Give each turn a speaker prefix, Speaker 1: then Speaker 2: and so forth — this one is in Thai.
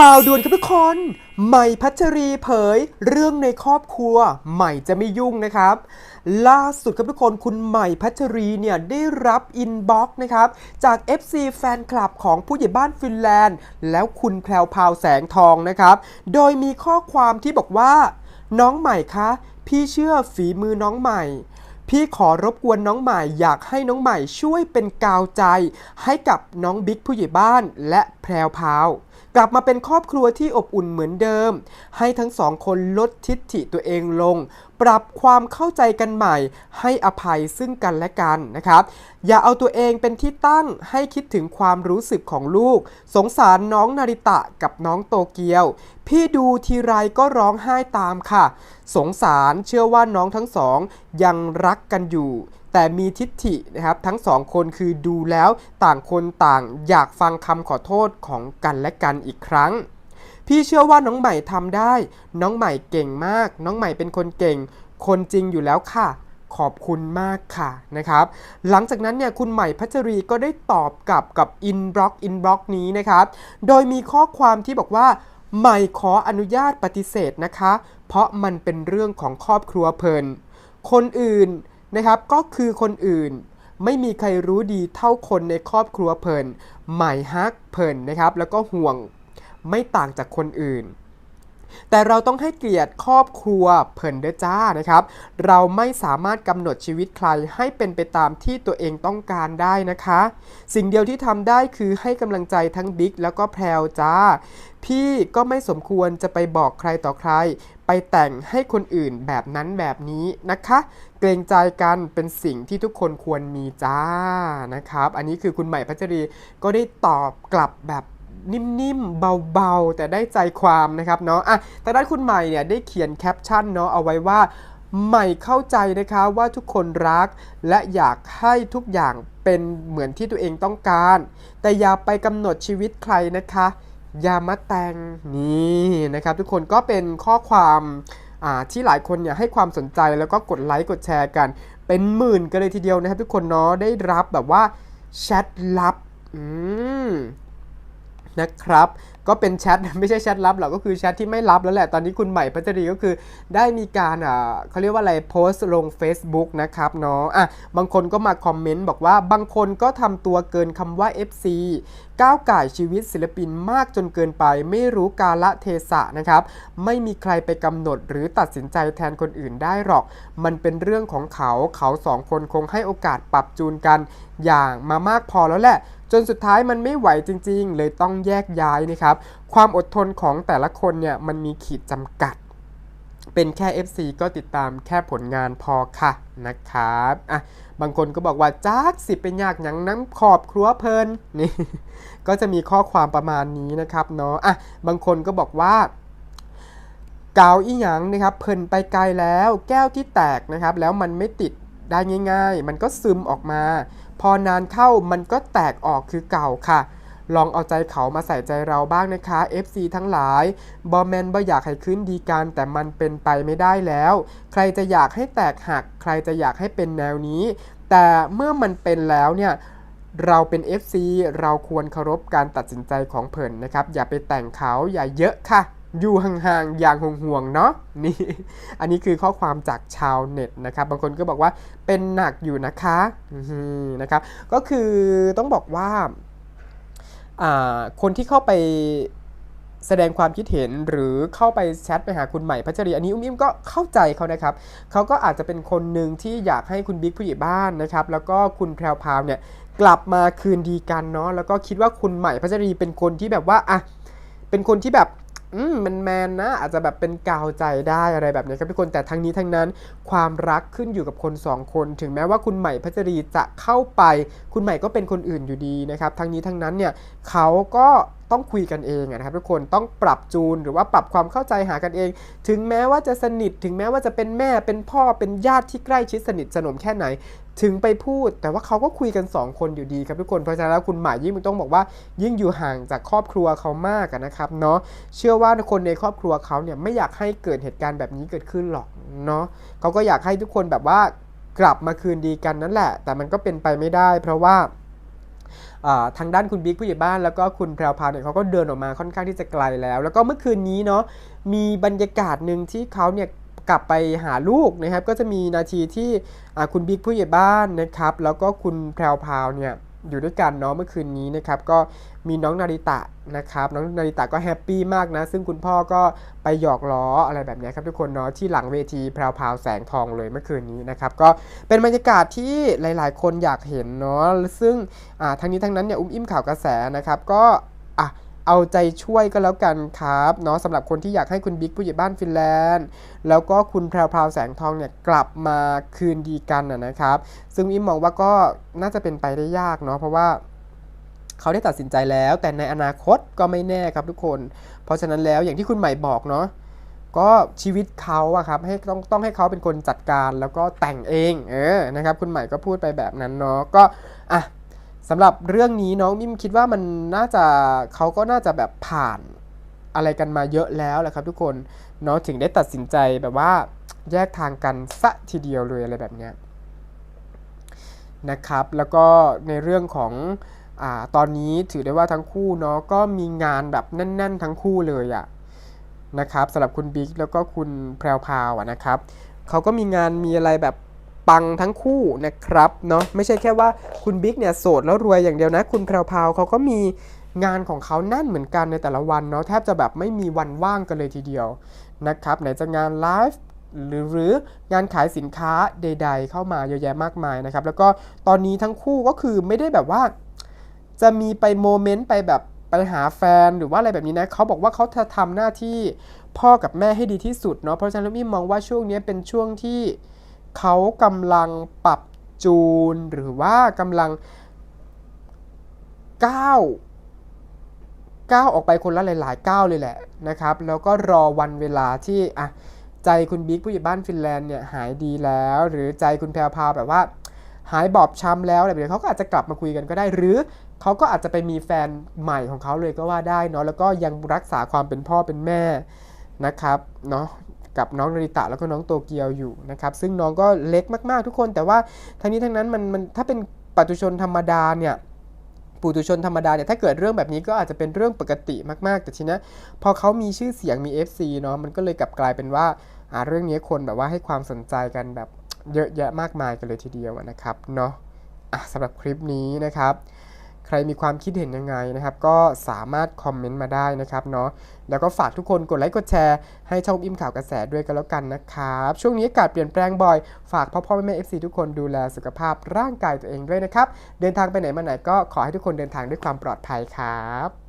Speaker 1: ข่าวด่วนครับทุกคน ใหม่พัชรีเผย เรื่องในครอบครัว ใหม่จะไม่ยุ่งนะครับ ล่าสุดครับทุกคนคุณใหม่พัชรีเนี่ยได้รับอินบ็อกซ์นะครับ จาก FC แฟนคลับของผู้ใหญ่บ้านฟินแลนด์ แล้วคุณแพรวพาวแสงทองนะครับ โดยมีข้อความที่บอกว่า น้องใหม่คะ พี่เชื่อฝีมือน้องใหม่พี่ขอรบกวนน้องใหม่อยากให้น้องใหม่ช่วยเป็นกาวใจ ให้กับน้องบิ๊กผู้ใหญ่บ้านและแพรวพาว กลับมาเป็นครอบครัวที่อบอุ่นเหมือนเดิม ให้ทั้งสองคนลดทิฐิตัวเองลง ปรับความเข้าใจกันใหม่ ให้อภัยซึ่งกันและกันนะครับ อย่าเอาตัวเองเป็นที่ตั้งให้คิดถึงความรู้สึกของลูก สงสารน้องนาริตะกับน้องโตเกียว พี่ดูทีไรก็ร้องไห้ตามค่ะ สงสารเชื่อว่าน้องทั้งสองยังรักกันอยู่ แต่มีทิฐินะครับทั้งสองคนคือดูแล้วต่างคนต่างอยากฟังคำขอโทษของกันและกันอีกครั้ง พี่เชื่อว่าน้องใหม่ทำได้ น้องใหม่เก่งมาก น้องใหม่เป็นคนเก่ง คนจริงอยู่แล้วค่ะขอบคุณมากค่ะนะครับ หลังจากนั้นเนี่ยคุณใหม่พัชรีก็ได้ตอบกลับกับอินบล็อกอินบล็อกนี้นะครับ โดยมีข้อความที่บอกว่า ใหม่ขออนุญาตปฏิเสธนะคะ เพราะมันเป็นเรื่องของครอบครัวเพลิน คนอื่น นะครับ ก็คือคนอื่นไม่มีใครรู้ดีเท่าคนในครอบครัวเพลินหม่ฮักเพลินนะครับ แล้วก็ห่วงไม่ต่างจากคนอื่น แต่เราต้องให้เกียรติครอบครัวเพิ่นเด้อจ้านะครับ เราไม่สามารถกำหนดชีวิตใครให้เป็นไปตามที่ตัวเองต้องการได้นะคะ สิ่งเดียวที่ทำได้คือให้กำลังใจทั้งบิ๊กแล้วก็แพรวจ้า พี่ก็ไม่สมควรจะไปบอกใครต่อใคร ไปแต่งให้คนอื่นแบบนั้นแบบนี้นะคะ เกรงใจกันเป็นสิ่งที่ทุกคนควรมีจ้านะครับ อันนี้คือคุณใหม่พัชรีก็ได้ตอบกลับแบบนิ่มๆ เบาๆ แต่ได้ใจความนะครับเนาะอะแต่ด้านคุณใหม่เนี่ยได้เขียนแคปชั่นเนาะเอาไว้ว่าใหม่เข้าใจนะคะว่าทุกคนรัก และอยากให้ทุกอย่างเป็นเหมือนที่ตัวเองต้องการ แต่อย่าไปกำหนดชีวิตใครนะคะ ยามะแตงนี่นะครับทุกคนก็เป็นข้อความที่หลายคนเนี่ยให้ความสนใจแล้วก็กดไลค์กดแชร์กัน เป็นหมื่นกันเลยทีเดียวนะครับทุกคนเนาะได้รับแบบว่าแชทลับนะครับ ก็เป็นแชทไม่ใช่แชทลับหรอกก็คือแชทที่ไม่ลับแล้วแหละ ตอนนี้คุณใหม่พัชรีก็คือได้มีการอ่าเขาเรียกว่าอะไรโพสต์ลง Facebook นะครับเนาะอะบางคนก็มาคอมเมนต์บอกว่าบางคนก็ทำตัวเกินคำว่า FC ก้าวไก่ชีวิตศิลปินมากจนเกินไป ไม่รู้กาละเทศะนะครับ ไม่มีใครไปกำหนดหรือตัดสินใจแทนคนอื่นได้หรอก มันเป็นเรื่องของเขาเขาสองคนคงให้โอกาสปรับจูนกัน อย่างมามากพอแล้วแหละ จนสุดท้ายมันไม่ไหวจริง ๆ เลยต้องแยกย้ายนะครับ ความอดทนของแต่ละคนเนี่ยมันมีขีดจำกัด เป็นแค่ FC ก็ติดตามแค่ผลงานพอค่ะนะครับอะบางคนก็บอกว่าจ้ากสิเป็นยากยังน้ำขอบครัวเพลินนี่ก็จะมีข้อความประมาณนี้นะครับเนาะอะบางคนก็บอกว่ากาวอีหยังนะครับเพลินไปไกลแล้วแก้วที่แตกนะครับ แล้วมันไม่ติดได้ง่าย ๆ มันก็ซึมออกมา อนานเข้ามันก็แตกออกคือเก่าค่ะ ลองเอาใจเขามาใส่ใจเราบ้างนะคะ FC ทั้งหลายบอแมนบ่อยากให้ขึ้นดีกันแต่มันเป็นไปไม่ได้แล้ว ใครจะอยากให้แตกหัก ใครจะอยากให้เป็นแนวนี้ แต่เมื่อมันเป็นแล้วเนี่ยเราเป็น FC เราควรเคารพการตัดสินใจของเพิ่นนะครับ อย่าไปแต่งเขาอย่าเยอะค่ะ อยู่ห่างๆ อย่างห่วงๆ เนาะนี่ อันนี้คือข้อความจากชาวเน็ตนะครับ บางคนก็บอกว่าเป็นหนักอยู่นะคะนะครับ ก็คือต้องบอกว่า คนที่เข้าไปแสดงความคิดเห็นหรือเข้าไปแชทไปหาคุณใหม่พัชรี อันนี้อุ้มอิ่มก็เข้าใจเขานะครับเขาก็อาจจะเป็นคนหนึ่งที่อยากให้คุณบิ๊กผู้ใหญ่บ้านนะครับ แล้วก็คุณแพรวพราวเนี่ยกลับมาคืนดีกันเนาะแล้วก็คิดว่าคุณใหม่พัชรีเป็นคนที่แบบว่าอะเป็นคนที่แบบ อืมมันแมนนะ อาจจะแบบเป็นกาวใจได้อะไรแบบนี้ครับทุกคนแต่ทั้งนี้ทั้งนั้น ความรักขึ้นอยู่กับคนสองคน ถึงแม้ว่าคุณใหม่พัชรีจะเข้าไป คุณใหม่ก็เป็นคนอื่นอยู่ดีนะครับ ทั้งนี้ทั้งนั้นเนี่ยเขาก็ต้องคุยกันเองนะครับทุกคนต้องปรับจูนหรือว่าปรับความเข้าใจหากันเอง ถึงแม้ว่าจะสนิท ถึงแม้ว่าจะเป็นแม่เป็นพ่อเป็นญาติที่ใกล้ชิดสนิทสนมแค่ไหน ถึงไปพูด แต่ว่าเขาก็คุยกัน 2 คนอยู่ดีครับทุกคนเพราะฉะนั้นแล้วคุณหมายยิ่งต้องบอกว่า ยิ่งอยู่ห่างจากครอบครัวเขามากนะครับเนาะเชื่อว่าคนในครอบครัวเขาเนี่ยไม่อยากให้เกิดเหตุการณ์แบบนี้เกิดขึ้นหรอกเนาะเขาก็อยากให้ทุกคนแบบว่ากลับมาคืนดีกันนั่นแหละ แต่มันก็เป็นไปไม่ได้ เพราะว่า ทางด้านคุณบิ๊กผู้ใหญ่บ้านแล้วก็คุณแพรวพาวเนี่ยเขาก็เดินออกมาค่อนข้างที่จะไกลแล้ว แล้วก็เมื่อคืนนี้เนาะมีบรรยากาศหนึ่งที่เขาเนี่ยกลับไปหาลูกนะครับ ก็จะมีนาทีที่คุณบิ๊กผู้ใหญ่บ้านนะครับ แล้วก็คุณแพรวพาวเนี่ย อยู่ด้วยกันเนาะเมื่อคืนนี้นะครับก็มีน้องนาริตะนะครับน้องนาริตะก็แฮปปี้มากนะ ซึ่งคุณพ่อก็ไปหยอกล้ออะไรแบบนี้ครับทุกคนเนาะที่หลังเวทีแพรวพาวแสงทองเลยเมื่อคืนนี้นะครับก็เป็นบรรยากาศที่หลาย ๆ คนอยากเห็นเนาะซึ่งทั้งนี้ทั้งนั้นเนี่ยอุ้มอิ่มข่าวกระแสนะครับก็ เอาใจช่วยก็แล้วกันครับเนาะสำหรับคนที่อยากให้คุณบิ๊กผู้ใหญ่บ้านฟินแลนด์ แล้วก็คุณแพรวพราวแสงทองเนี่ยกลับมาคืนดีกันนะครับ ซึ่งอิมมองว่าก็น่าจะเป็นไปได้ยากเนาะเพราะว่าเขาได้ตัดสินใจแล้ว แต่ในอนาคตก็ไม่แน่ครับทุกคน เพราะฉะนั้นแล้วอย่างที่คุณใหม่บอกเนาะก็ชีวิตเขาอะครับให้ต้องต้องให้เขาเป็นคนจัดการแล้วก็แต่งเองเออนะครับคุณใหม่ก็พูดไปแบบนั้นเนาะก็อะ สำหรับเรื่องนี้น้องมิมคิดว่ามันน่าจะเขาก็น่าจะแบบผ่านอะไรกันมาเยอะแล้วแหละครับทุกคนเนาะถึงได้ตัดสินใจแบบว่าแยกทางกันซะทีเดียวเลยอะไรแบบเนี้ยนะครับ แล้วก็ในเรื่องของอตอนนี้ถือได้ว่าทั้งคู่เนาะก็มีงานแบบแน่น ๆ ทั้งคู่เลยอะนะครับสำหรับคุณบิ๊กแล้วก็คุณแพรวพราวนะครับเขาก็มีงานมีอะไรแบบ ปังทั้งคู่นะครับเนาะไม่ใช่แค่ว่าคุณบิ๊กเนี่ยโสดแล้วรวยอย่างเดียวนะ คุณแพรวพราวเขาก็มีงานของเขาแน่นเหมือนกันในแต่ละวันเนาะแทบจะแบบไม่มีวันว่างกันเลยทีเดียวนะครับไหนจะงานไลฟ์หรือหรืองานขายสินค้าใด ๆ เข้ามาเยอะแยะมากมายนะครับ แล้วก็ตอนนี้ทั้งคู่ก็คือไม่ได้แบบว่า จะมีไปโมเมนต์ไปแบบไปหาแฟนหรือว่าอะไรแบบนี้นะเขาบอกว่าเขาจะทำหน้าที่พ่อกับแม่ให้ดีที่สุดเนาะเพราะฉะนั้นมี่มองว่าช่วงนี้เป็นช่วงที่ เขากำลังปรับจูนหรือว่ากำลังก้าวก้าวออกไปคนละหลายๆก้าวเลยแหละนะครับ แล้วก็รอวันเวลาที่อะใจคุณบิ๊กผู้ใหญ่บ้านฟินแลนด์เนี่ยหายดีแล้ว หรือใจคุณแพรวพาวแบบว่า หายบอบช้ำแล้วอะไรแบบนี้เขาก็อาจจะกลับมาคุยกันก็ได้ หรือเขาก็อาจจะไปมีแฟนใหม่ของเขาเลยก็ว่าได้เนาะแล้วก็ยังรักษาความเป็นพ่อเป็นแม่นะครับเนาะ กับน้องนาริตะแล้วก็น้องโตเกียวอยู่นะครับซึ่งน้องก็เล็กมากๆทุกคน แต่ว่าทั้งนี้ทั้งนั้นมันมันถ้าเป็นปัตุชนธรรมดาเนี่ยปุตุชนธรรมดาเนี่ยถ้าเกิดเรื่องแบบนี้ก็อาจจะเป็นเรื่องปกติมากๆ แต่ทีนี้พอเขามีชื่อเสียงมี FC เนาะมันก็เลยกลับกลายเป็นว่าเรื่องนี้คนแบบว่าให้ความสนใจกันแบบเยอะแยะมากมายกันเลยทีเดียวนะครับเนาะะสำหรับคลิปนี้นะครับ ใครมีความคิดเห็นยังไงนะครับก็สามารถคอมเมนต์มาได้นะครับเนาะแล้วก็ฝากทุกคนกดไลค์กดแชร์ให้ช่องอิ่มข่าวกระแสด้วยกันแล้วกันนะครับช่วงนี้อากาศเปลี่ยนแปลงบ่อย ฝากพ่อพ่อแม่แม่เอฟซีทุกคนดูแลสุขภาพร่างกายตัวเองด้วยนะครับเดินทางไปไหนมาไหนก็ขอให้ทุกคนเดินทางด้วยความปลอดภัยครับ